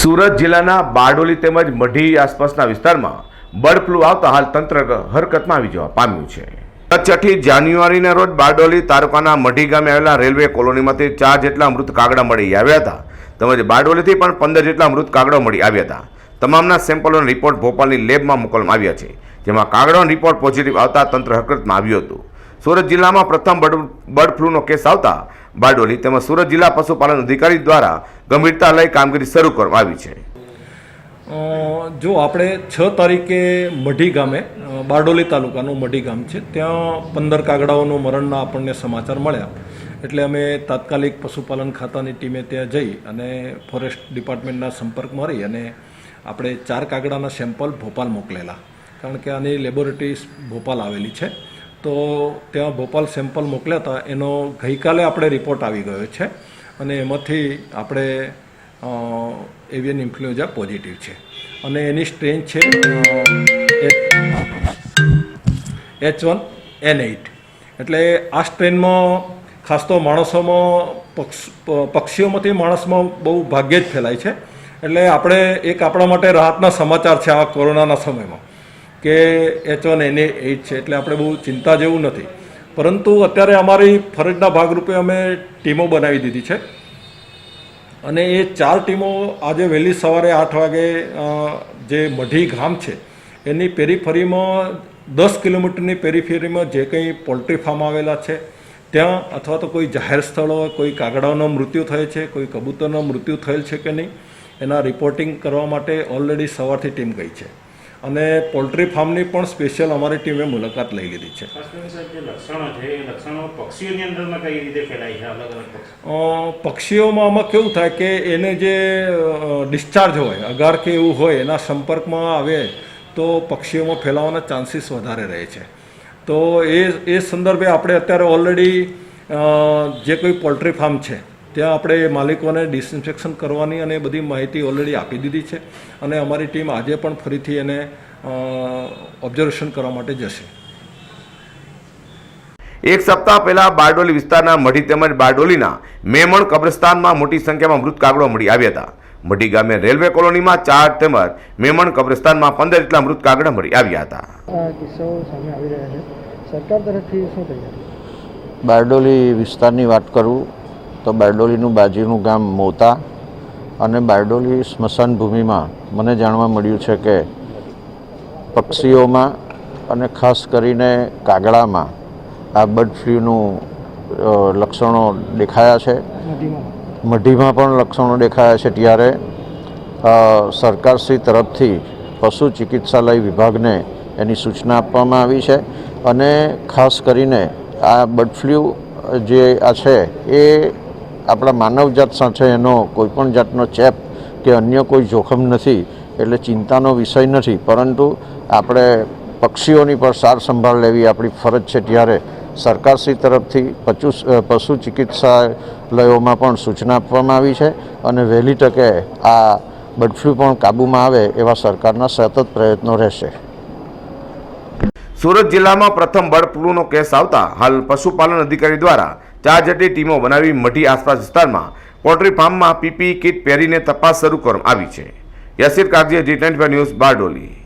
સુરત જિલ્લાના બારડોલી તેમજ મઢી આસપાસના વિસ્તારમાં બર્ડ ફ્લૂ આવતા હાલ તંત્ર હરકતમાં આવી જવા પામ્યું છે. છઠ્ઠી જાન્યુઆરીના રોજ બારડોલી તાલુકાના મઢી ગામે આવેલા રેલવે કોલોનીમાંથી ચાર જેટલા મૃત કાગડા મળી આવ્યા હતા. તેમજ બારડોલીથી પણ પંદર જેટલા મૃત કાગડો મળી આવ્યા હતા. તમામના સેમ્પલોનો રિપોર્ટ ભોપાલની લેબમાં મોકલવામાં આવ્યા છે. જેમાં કાગડાનો રિપોર્ટ પોઝિટિવ આવતા તંત્ર હરકતમાં આવ્યું હતું. સુરત જિલ્લામાં પ્રથમ બર્ડ બર્ડ ફ્લૂનો કેસ આવતા બારડોલી તેમજ સુરત જિલ્લા પશુપાલન અધિકારી દ્વારા ગંભીરતા લઈ કામગીરી શરૂ કરવામાં આવી છે. જો આપણે છ તારીખે મઢી ગામે બારડોલી તાલુકાનું મઢી ગામ છે, ત્યાં પંદર કાગડાઓનું મરણના આપણને સમાચાર મળ્યા. એટલે અમે તાત્કાલિક પશુપાલન ખાતાની ટીમે ત્યાં જઈ અને ફોરેસ્ટ ડિપાર્ટમેન્ટના સંપર્કમાં રહી અને આપણે ચાર કાગડાના સેમ્પલ ભોપાલ મોકલેલા. કારણ કે આની લેબોરેટરી ભોપાલ આવેલી છે. તો ત્યાં ભોપાલ સેમ્પલ મોકલ્યા હતા. એનો ગઈકાલે આપણે રિપોર્ટ આવી ગયો છે. અને એમાંથી આપણે એવિયન ઇન્ફ્લુએન્ઝા પોઝિટિવ છે. અને એની સ્ટ્રેન છે એચ વન એન એઇટ એટલે આ સ્ટ્રેનમાં ખાસ તો માણસોમાં પક્ષ પક્ષીઓમાંથી માણસમાં બહુ ભાગ્યે જ ફેલાય છે. એટલે આપણે એક આપણા માટે રાહતના સમાચાર છે આ કોરોનાના સમયમાં, કે એચ વન એન એઇટ છે. એટલે આપણે બહુ ચિંતા જેવું નથી. પરંતુ અત્યારે અમારી ફરજના ભાગરૂપે અમે ટીમો બનાવી દીધી છે. અને એ ચાર ટીમો આજે વહેલી સવારે આઠ વાગે જે મઢી ગામ છે, એની પેરીફરીમાં દસ કિલોમીટરની પેરીફેરીમાં જે કંઈ પોલ્ટ્રી ફાર્મ આવેલા છે, ત્યાં અથવા તો કોઈ જાહેર સ્થળો, કોઈ કાગડાઓનો મૃત્યુ થયો છે, કોઈ કબૂતરનો મૃત્યુ થયેલ છે કે નહીં, એના રિપોર્ટિંગ કરવા માટે ઓલરેડી સવારથી ટીમ ગઈ છે. અને પોલ્ટ્રી ફાર્મની પણ સ્પેશિયલ અમારી ટીમે મુલાકાત લઈ લીધી છે. પક્ષીઓમાં આમાં કેવું થાય કે એને જે ડિસ્ચાર્જ હોય અગાર કે એવું હોય એના સંપર્કમાં આવે તો પક્ષીઓમાં ફેલાવાના ચાન્સીસ વધારે રહે છે. તો એ એ સંદર્ભે આપણે અત્યારે ઓલરેડી જે કોઈ પોલ્ટ્રી ફાર્મ છે ત્યાં આપણે માલિકોને ડિસઇન્ફેક્શન કરવાની અને બધી માહિતી ઓલરેડી આપી દીધી છે અને અમારી ટીમ આજે પણ ફરીથી એને ઓબ્ઝર્વેશન કરવા માટે જશે. એક સપ્તાહ પહેલા બારડોલી વિસ્તારના મઢી તેમજ બારડોલીના મેમણ કબ્રસ્તાનમાં મોટી સંખ્યામાં મૃત કાગડો મળી આવ્યા હતા. મઢી ગામે રેલવે કોલોનીમાં ચાર તેમજ મેમણ કબ્રસ્તાનમાં પંદર જેટલા મૃત કાગડા મળી આવ્યા હતા. આ કિસ્સાઓ સામે આવી રહ્યા છે. સરકાર તરફથી શું તૈયારી? બારડોલી વિસ્તારની વાત કરું તો બારડોલીનું બાજુનું ગામ મોતા અને બારડોલી સ્મશાન ભૂમિમાં મને જાણવા મળ્યું છે કે પક્ષીઓમાં અને ખાસ કરીને કાગડામાં આ બર્ડ ફ્લૂનું લક્ષણો દેખાયા છે. મઢીમાં પણ લક્ષણો દેખાયા છે ત્યારે સરકારશ્રી તરફથી પશુ ચિકિત્સાલય વિભાગને એની સૂચના આપવામાં આવી છે અને ખાસ કરીને આ બર્ડ ફ્લૂ જે આ છે એ આપણા માનવજાત સાથે એનો કોઈપણ જાતનો ચેપ કે અન્ય કોઈ જોખમ નથી, એટલે ચિંતાનો વિષય નથી. પરંતુ આપણે પક્ષીઓની પણ સાર સંભાળ લેવી આપણી ફરજ છે. ત્યારે સરકારશ્રી તરફથી પશુ પશુ ચિકિત્સાલયોમાં પણ સૂચના આપવામાં આવી છે અને વહેલી તકે આ બર્ડ પણ કાબૂમાં આવે એવા સરકારના સતત પ્રયત્નો રહેશે. સુરત જિલ્લામાં પ્રથમ બર્ડ ફ્લૂનો કેસ આવતા હાલ પશુપાલન અધિકારી દ્વારા ચાર જેટલી ટીમો બનાવી મઢી આસપાસ વિસ્તારમાં પોલ્ટ્રી ફાર્મમાં પીપી કિટ પહેરીને તપાસ શરૂ કરવામાં આવી છે. Yasir Kagzi G twenty news Bardoli.